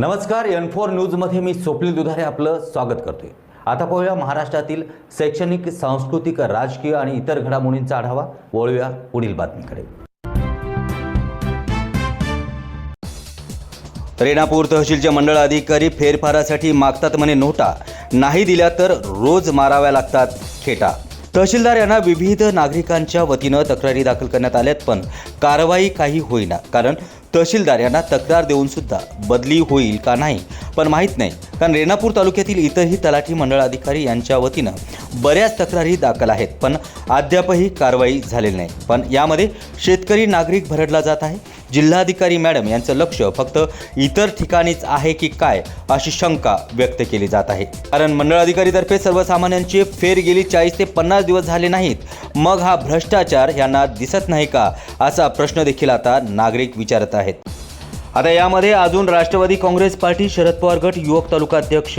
नमस्कार N four न्यूजमध्ये मी स्वप्नील दुधारे आपलं स्वागत करतोय. आता पाहूया महाराष्ट्रातील शैक्षणिक सांस्कृतिक राजकीय आणि इतर घडामोडींचा आढावा. वळूया पुढील बातमीकडे. रेणापूर तहसीलचे मंडळ अधिकारी फेरफारासाठी मागतात म्हणे नोटा. नाही दिल्या तर रोज माराव्या लागतात खेटा. तहसीलदार यांना विविध नागरिकांच्या वतीनं तक्रारी दाखल करण्यात आल्यात पण कारवाई काही होईना. कारण तहसीलदार यांना तक्रार देऊन सुद्धा बदली होईल का नाही? पण माहीत नाही. कारण रेणापूर तालुक्यातील इतरही तलाठी मंडळ अधिकारी यांच्या वतीनं बऱ्याच तक्रारी दाखल आहेत. पण अद्यापही कारवाई झालेली नाही. पण यामध्ये शेतकरी नागरिक भरडला जात आहे. जिल्हाधिकारी मॅडम यांचं लक्ष फक्त इतर ठिकाणीच आहे की काय अशी शंका व्यक्त केली जात आहे. कारण मंडळ अधिकारीतर्फे फेर गेली चाळीस ते पन्नास दिवस झाले नाहीत. मग हा भ्रष्टाचार यांना दिसत नाही का? असा प्रश्न देखील आता नागरिक विचारत आहेत. आता यामध्ये अजून राष्ट्रवादी काँग्रेस पार्टी शरद पवार गट युवक तालुका अध्यक्ष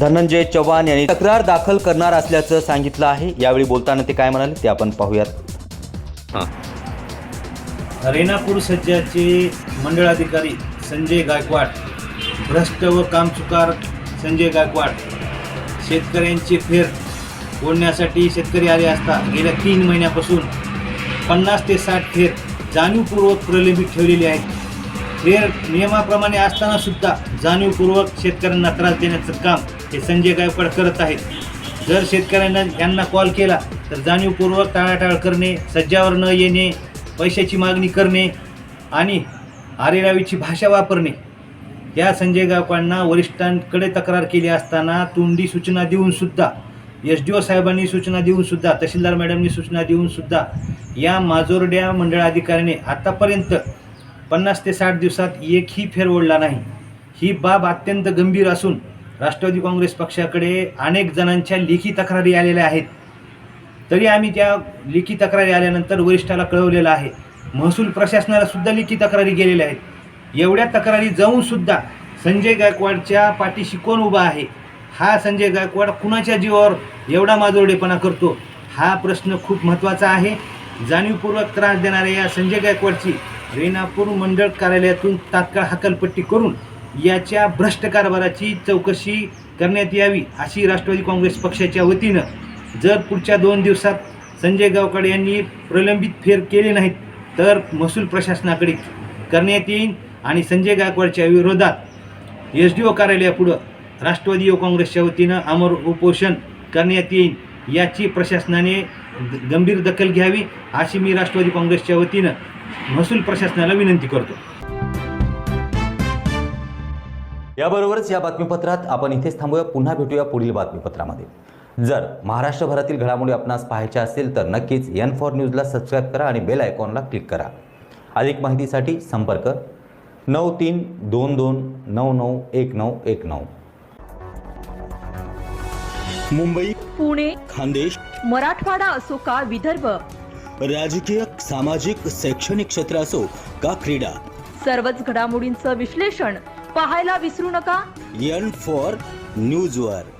धनंजय चव्हाण यांनी तक्रार दाखल करणार असल्याचं सांगितलं आहे. यावेळी बोलताना ते काय म्हणाले ते आपण पाहूयात. हां. रेणापूर सज्जाचे मंडळाधिकारी संजय गायकवाड भ्रष्ट व कामचुकार संजय गायकवाड शेतकऱ्यांचे फेर ओढण्यासाठी शेतकरी आले असता गेल्या तीन महिन्यापासून पन्नास ते साठ फेर जाणीवपूर्वक प्रलंबित ठेवलेले आहेत. फेर नियमाप्रमाणे असताना सुद्धा जाणीवपूर्वक शेतकऱ्यांना त्रास देण्याचं काम हे संजय गायकवाड करत आहेत. जर शेतकऱ्यांना यांना कॉल केला तर जाणीवपूर्वक टाळाटाळ करणे सज्जावर न येणे पैशाची मागणी करणे आणि आरेरावीची भाषा वापरणे. या संजय गावकांना वरिष्ठांकडे तक्रार केली असताना तोंडी सूचना देऊन सुद्धा एस डी ओ साहेबांनी सूचना देऊनसुद्धा तहसीलदार मॅडमनी सूचना देऊन सुद्धा या माजोरड्या मंडळ अधिकाऱ्याने आतापर्यंत पन्नास ते साठ दिवसात एकही फेर ओढला नाही. ही बाब अत्यंत गंभीर असून राष्ट्रवादी काँग्रेस पक्षाकडे अनेक जणांच्या लेखी तक्रारी आलेल्या आहेत. तरी आम्ही त्या लेखी तक्रारी आल्यानंतर वरिष्ठाला कळवलेलं आहे. महसूल प्रशासनाला सुद्धा लेखी तक्रारी गेलेल्या आहेत. एवढ्या तक्रारी जाऊन सुद्धा संजय गायकवाडच्या पाठीशी कोण उभा आहे? हा संजय गायकवाड कुणाच्या जीवावर एवढा माजोरडेपणा करतो? हा प्रश्न खूप महत्त्वाचा आहे. जाणीवपूर्वक त्रास देणाऱ्या या संजय गायकवाडची रेणापूर मंडळ कार्यालयातून तात्काळ हकालपट्टी करून याच्या भ्रष्ट कारभाराची चौकशी करण्यात यावी अशी राष्ट्रवादी काँग्रेस पक्षाच्या वतीनं जर पुढच्या दोन दिवसात संजय गावकड यांनी प्रलंबित फेर केले नाहीत तर महसूल प्रशासनाकडे करण्यात येईल आणि संजय गायकवाडच्या विरोधात एस डी ओ कार्यालयापुढं राष्ट्रवादी युवक काँग्रेसच्या वतीनं अमर उपोषण करण्यात येईल याची प्रशासनाने ग- गंभीर दखल घ्यावी अशी मी राष्ट्रवादी काँग्रेसच्या वतीनं महसूल प्रशासनाला विनंती करतो. याबरोबरच या बातमीपत्रात आपण इथेच थांबूया पुन्हा भेटूया पुढील बातमीपत्रामध्ये. जर महाराष्ट्रभरातील घडामोडी आपणास पाहायच्या असेल तर नक्कीच एन फॉर न्यूजला सबस्क्राईब करा आणि बेल आयकॉनला क्लिक करा. अधिक माहितीसाठी संपर्क नऊ तीन दोन दोन नऊ नऊ एक नऊ एक नऊ. मुंबई पुणे खानदेश मराठवाडा असो का विदर्भ? राजकीय सामाजिक शैक्षणिक क्षेत्र असो का क्रीडा? सर्वच घडामोडींचं विश्लेषण पाहायला विसरू नका. एन फॉर न्यूजवर नमस्कार